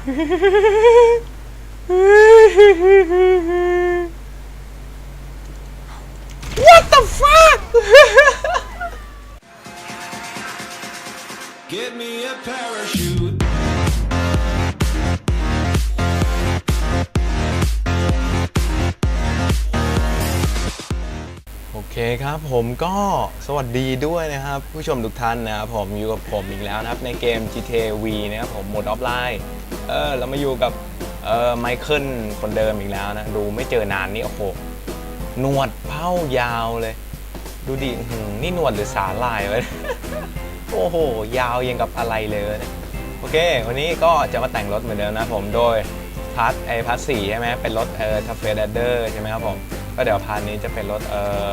What the fuck Get me a parachute. โอเคครับผมก็สวัสดีด้วยนะครับ ผู้ชมทุกท่านนะครับผมอยู่กับผมอีกแล้วนะครับในเกม GTA V นะครับผมโหมดออฟไลน์ เออเรามาอยู่กับเออไมเคิลคนเดิมอีกแล้วนะ ดูไม่เจอนานนี่โอ้โหหนวดเผ้ายาวเลย ดูดิหือนี่หนวดหรือสาลายวะ โอ้โห ยาวยังกับอะไรเลยนะโอเค วันนี้ก็จะมาแต่งรถเหมือนเดิมนะผมโดยพาร์ทไอพาร์ทสี่ใช่ไหมเป็นรถเออทัฟเฟเดอร์ใช่ไหมครับผม ก็เดี๋ยวพาร์ทนี้จะเป็นรถเออ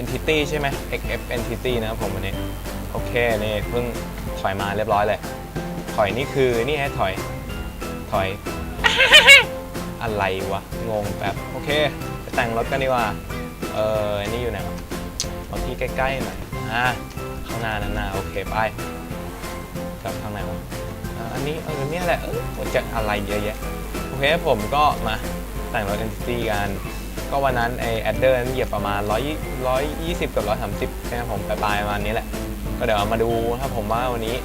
entity ใช่ไหม xf entity นะครับผมวันนี้ โอเค นี่เพิ่งถอยมาเรียบร้อยเลย ถอยนี่คือนี่ให้ถอย ถอย อะไรวะ งงแป๊บโอเค ไปแต่งรถกันดีกว่า เอออันนี้อยู่ไหนวะเอาที่ใกล้ๆหน่อยอ่าข้างหน้านั่นนาโอเค ไป กลับทางไหนวะอ่าอันนี้ เออเนี่ยแหละ เออมันจะอะไรเยอะแยะ โอเค ผมก็มาแต่งรถ entity กัน ก็วันนั้นไอแอดเดอร์นั้นเหยียบประมาณ100 120 กับ 130ใช่ไหมผมปลายๆประมาณนี้แหละ ก็เดี๋ยวมาดูถ้าผมว่าวันนี้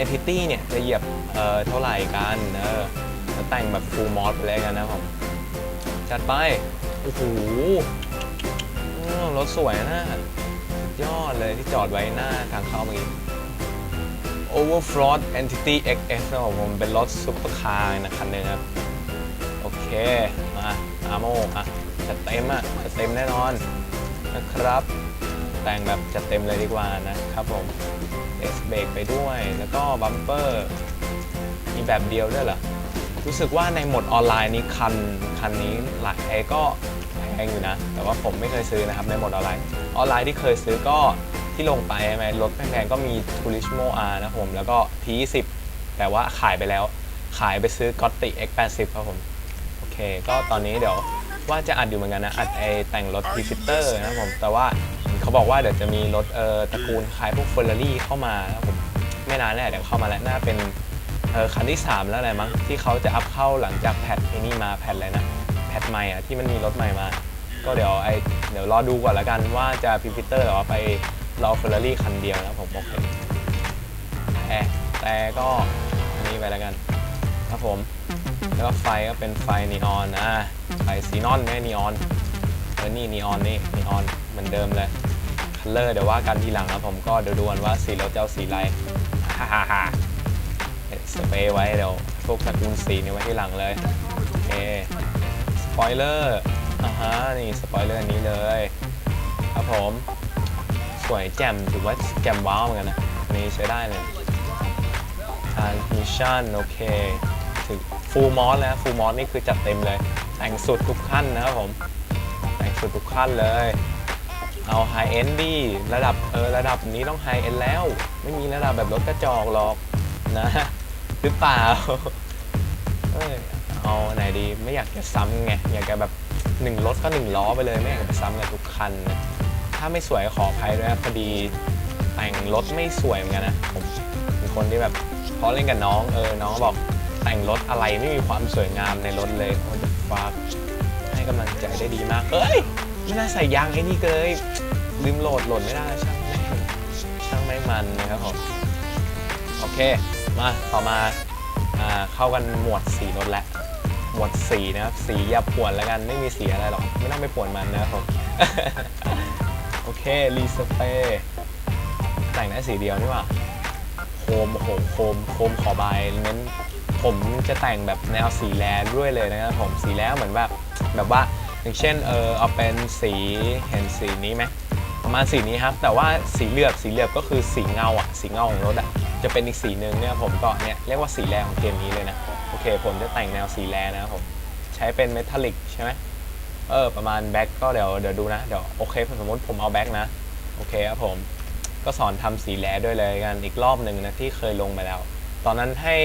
entity เนี่ยจะเหยียบเอ่อเท่าไหร่กันเออ แล้วแต่งแบบ full mod ไปเลยกันนะผม จัดไป โอ้โหรถสวยนะยอดเลยที่จอดไว้หน้าทางเข้าเมื่อกี้ Overflow Entity XF นะครับผมเป็นรถซุปเปอร์คาร์นะคันหนึงครับ โอเค มาอาโมอะจัดเต็มอะจัดเต็มแน่นอนนะครับ แต่งแบบจัดเต็มเลยดีกว่านะครับผมเอสเบรกไปด้วยแล้วก็บัมเปอร์มีแบบเดียวด้วยเหรอ รู้สึกว่าในหมดออนไลน์นี้คันคันนี้หลายไอก็แพงอยู่นะ แต่ว่าผมไม่เคยซื้อนะครับในหมดออนไลน์ ออนไลน์ที่เคยซื้อก็ที่ลงไปใช่ไหมรถแพงๆก็มี Turismo R นะผมแล้วก็ T20 แต่ว่าขายไปแล้ว ขายไปซื้อ g o t t i X80 ครับผมโอเค ก็ตอนนี้เดี๋ยวว่าจะอัดอยู่เหมือนกันนะ อัดไอแต่งรถพรีฟิเตอร์นะผม แต่ว่าเขาบอกว่าเดี๋ยวจะมีรถเออตระกูลคล้ายพวกเฟอร์รารี่เข้ามานะครับผมไม่นานแน่เดี๋ยวเข้ามาแล้วน่าเป็น คันที่ 3 แล้วอะไรมั้งที่เขาจะอัพเข้าหลังจากแพทไอ้นี่มาแพทอะไรนะแพทใหม่อะที่มันมีรถใหม่มา ก็เดี๋ยวไอเดี๋ยวรอดูก่อนละกันว่าจะพรีฟิเตอร์หรือว่าไปรอเฟอร์รารี่คันเดียวนะผมโอกเคแต่แต่ก็อันนี้ไปแล้วกันครับผม แล้วก็ไฟก็เป็นไฟนีออนนะไฟซีนอนไม่นีออนเออนี่นีออนนี่นีออนเหมือนเดิมเลยคัลเลอร์เดี๋ยวว่ากันทีหลังนะผมก็เดี๋ยวดูกันว่าสีรถจะเอาสีอะไรฮ่าฮ่า สเปรย์ไว้เดี๋ยวพวกตระกูลสีนี่ไว้ที่หลังเลยโอเคสปอยเลอร์อ่าฮะนี่สปอยเลอร์อันนี้เลยครับผมสวยแจ่มถือว่าแจ่มว้าวเหมือนกันนะอันนี้ใช้ได้เลย transmission โอเคถึง full mod แล้ว full mod นี่คือจัดเต็มเลย แต่งสุดทุกขั้นนะครับผม แต่งสุดทุกขั้นเลย เอา high end ดีระดับเออระดับนี้ต้อง high end แล้ว ไม่มีระดับแบบรถกระจอกหรอกนะ หรือเปล่าเอ้ยเอาไหนดีไม่อยากจะซ้ำไงอยากจะแบบหนึ่งรถก็หนึ่งล้อไปเลยไม่อยากจะซ้ำกับทุกคันนะถ้าไม่สวยขออภัยด้วยพอดีแต่งรถไม่สวยเหมือนกันนะผมเป็นคนที่แบบเพราะเล่นกับน้องเออน้องบอกแต่งรถอะไรไม่มีความสวยงามในรถเลยโอ้ยฟาให้กำลังใจได้ดีมากเอ้ยไม่น่าใส่ยางไอ้นี่เลยลืมโหลดโหลดไม่ได้ช่างแม่ช่างไม่มันนะครับผม โอเค มาต่อมาอ่าเข้ากันหมวดสีรถแล้วหมวดสีนะครับ สีอย่าป่วนแล้วกันไม่มีสีอะไรหรอก ไม่ต้องไปป่วนมันนะครับผมโอเครีสเปรย์แต่งได้สีเดียวนี่ว่าโคมโอ้โหโคมโคมขอบายเน้นผมจะแต่งแบบแนวสีแลด้วยเลยนะครับผมสีแล้วเหมือนแบบแบบว่าอย่างเช่นเออเอาเป็นสีเห็นสีนี้ไหมประมาณสีนี้ครับ แต่ว่าสีเหลือบสีเหลือบก็คือสีเงาอะสีเงาของรถอะ จะเป็นอีกสีหนึ่งเนี่ยผมก็เนี่ยเรียกว่าสีแรของเกมนี้เลยนะ โอเค ผมจะแต่งแนวสีแรนะครับผม ใช้เป็นเมทัลลิกใช่ไหมเออ ประมาณแบ็กก็เดี๋ยวเดี๋ยวดูนะ เดี๋ยวโอเคสมมติผมเอาแบ็กนะ โอเคครับผม ก็สอนทำสีแลด้วยเลยกันอีกรอบหนึ่งนะที่เคยลงไปแล้ว ตอนนั้นให้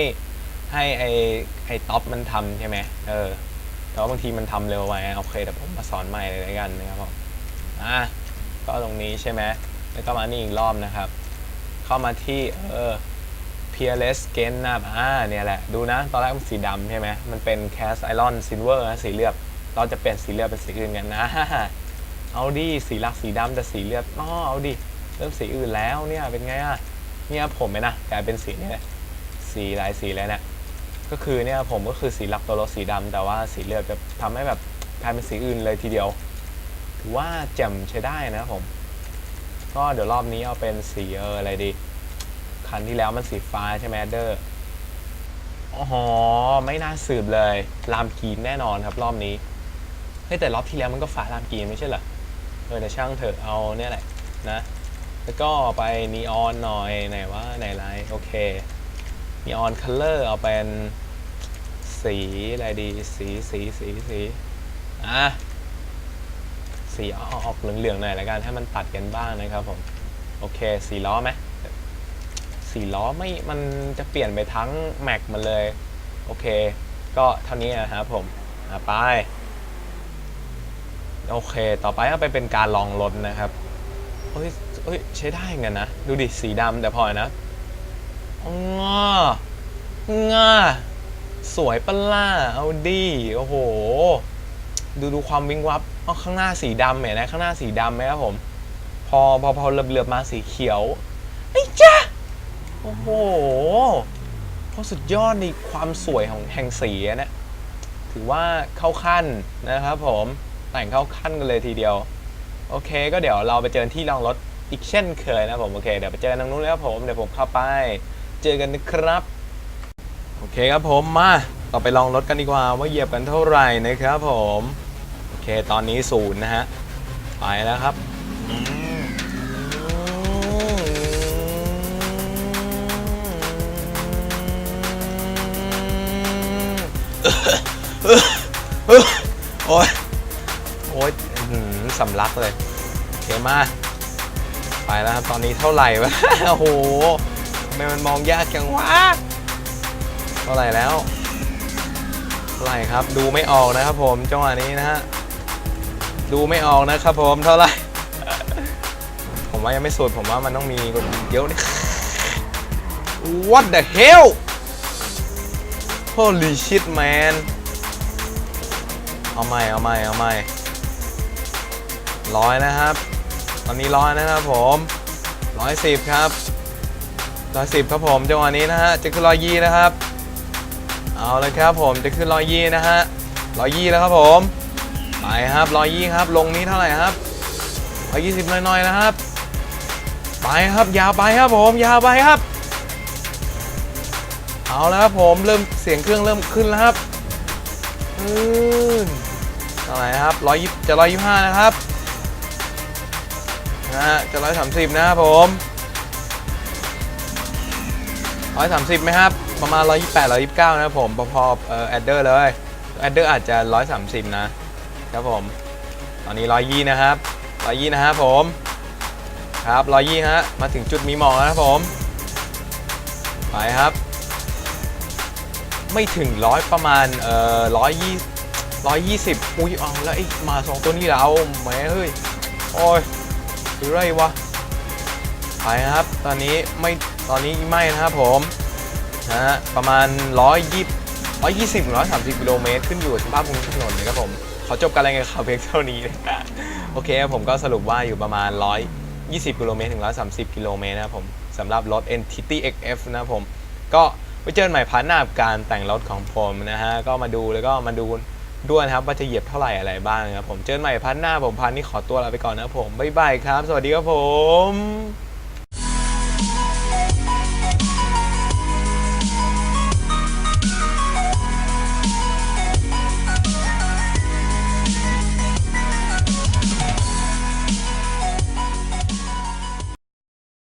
ให้ไอไอท็อปมันทำใช่ไหมเออแต่ว่าบางทีมันทำเร็วไปโอเคแต่ผมมาสอนใหม่เลยกันนะครับผมอะก็ตรงนี้ใช่ไหมแล้วก็มานี่อีกรอบนะครับ เข้ามาที่เออ Peerless Skin นะอ่าเนี่ยแหละ ดูนะ ตอนแรกมันสีดำใช่ไหมมันเป็น Cast Iron Silver นะสีเลือดเราจะเปลี่ยนสีเลือดเป็นสีอื่นกันนะ เอาดิสีหลักสีดำแต่สีเลือดอ๋อเอาดิเริ่มสีอื่นแล้วเนี่ยเป็นไงอะเนี่ยผมไหมนะกลายเป็นสีนี้เลยสีหลายสีแล้วเนี่ยก็คือเนี่ยผมก็คือสีหลักตัวรถสีดำแต่ว่าสีเลือดจะทำให้แบบกลายเป็นสีอื่นเลยทีเดียวถือว่าแจ่มใช้ได้นะผม ก็เดี๋ยวรอบนี้เอาเป็นสีเอออะไรดีคันที่แล้วมันสีฟ้าใช่ไหมเดอร์อ๋อไม่น่าสืบเลยลามกีนแน่นอนครับรอบนี้เฮ้ยแต่รอบที่แล้วมันก็ฟ้าลามกีนไม่ใช่เหรอเออแต่ช่างเถอะเอาเนี่ยแหละนะแล้วก็ไปนีออนหน่อยไหนว่าไหนไรโอเคนีออนคัลเลอร์เอาเป็นสีอะไรดีสีสีสีสีอะ สีอออกเหลืองๆหน่อยละกันให้มันตัดกันบ้างนะครับผมโอเคสีล้อไหมสีล้อไม่มันจะเปลี่ยนไปทั้งแม็กมันเลย โอเค ก็เท่านี้นะครับผมอะไปโอเค ต่อไปก็ไปเป็นการลองรถนะครับเฮ้ยเฮ้ยใช้ได้เหมือนนะ ดูดิ สีดำแต่พอนะงองาสวยปะล่ะเอาดี โอ้โห ดูดูความวิงวับ อ๋อข้างหน้าสีดำเห็นไหมข้างหน้าสีดำไหมครับผม พอพอพอเหลือบๆมาสีเขียวไอ้จ้าโอ้โหโคตรสุดยอดในความสวยของแห่งสีอะเนะถือว่าเข้าขั้นนะครับผมแต่งเข้าขั้นกันเลยทีเดียว โอเค ก็เดี๋ยวเราไปเจอที่ลองรถอีกเช่นเคยนะผมโอเคเดี๋ยวไปเจอกันตรงนู้นแล้วผมเดี๋ยวผมเข้าไป เจอกันนะครับ โอเคครับผมมาต่อไปลองรถกันดีกว่าว่าเหยียบกันเท่าไหร่นะครับผม เคตอนนี้ศูนย์นะฮะ ไปแล้วครับโอ้ยโอ้ยอื้อหือสำลักเลยโอเคมา ไปแล้วครับ ตอนนี้เท่าไหร่วะ โอ้โหทำไมมันมองยากจังวะ เท่าไหร่แล้วเท่าไหร่ครับ ดูไม่ออกนะครับผม จังหวะนี้นะฮะ ดูไม่ออกนะครับผมเท่าไหร่ ผมว่ายังไม่สุดผมว่ามันต้องมีเดี๋ยวนี่ What the hell Holy shit man เอาใหม่เอาใหม่เอาใหม่ร้อยนะครับ ตอนนี้ร้อยนะครับผมร้อยสิบครับร้อยสิบครับผมจังหวะนี้นะฮะจะขึ้นร้อยยี่นะครับ เอาเลยครับผมจะขึ้นร้อยยี่นะฮะร้อยยี่แล้วครับผม ไปครับร้อยยี่ครับ ลงนี้เท่าไหร่ครับร้อยยี่สิบน้อยๆนะครับ ไปครับยาวไปครับผมยาวไปครับ เอาแล้วครับผมเริ่มเสียงเครื่องเริ่มขึ้นแล้วครับอืมเท่าไหร่ครับร้อยยี่จะร้อยยี่ห้านะครับนะฮะจะร้อยสามสิบนะครับผมร้อยสามสิบไหมครับ ประมาณร้อยยี่แปดร้อยยี่เก้านะครับผมพอๆเอ่อแอดเดอร์เลยแอดเดอร์อาจจะร้อยสามสิบนะ ครับผม ตอนนี้ร้อยยี่นะครับร้อยยี่นะครับผม ครับร้อยยี่ฮะ มาถึงจุดมีหมอกแล้วครับผม ไปครับ ไม่ถึงร้อยประมาณเอ่อร้อยยี่ร้อยยี่สิบอุ้ยเอาแล้วไอ้มาสองตัวนี้เราแหมเฮ้ย โอ้ยหรือไรวะ ไปครับ ตอนนี้ไม่ตอนนี้ไม่นะครับผมนะฮะประมาณร้อยยี่ร้อยยี่สิบร้อยสามสิบกิโลเมตรขึ้นอยู่กับสภาพภูมิถนนนะครับผม ขอจบการรายงานข่าวเพียงเท่านี้เลยโอเคผมก็สรุปว่าอยู่ประมาณ 120 กิโลเมตรถึง 130 กิโลเมตรนะครับผมสำหรับรถ Entity XF นะครับผม ก็ไว้เจอกันใหม่พาร์ทหน้าการแต่งรถของผมนะฮะ ก็มาดูแล้วก็มาดูด้วยนะครับว่าจะเหยียบเท่าไหร่อะไรบ้างนะครับผม เจอกันใหม่พาร์ทหน้าผมพาร์ทนี้ขอตัวลาไปก่อนนะครับผม บ๊ายบายครับ สวัสดีครับผม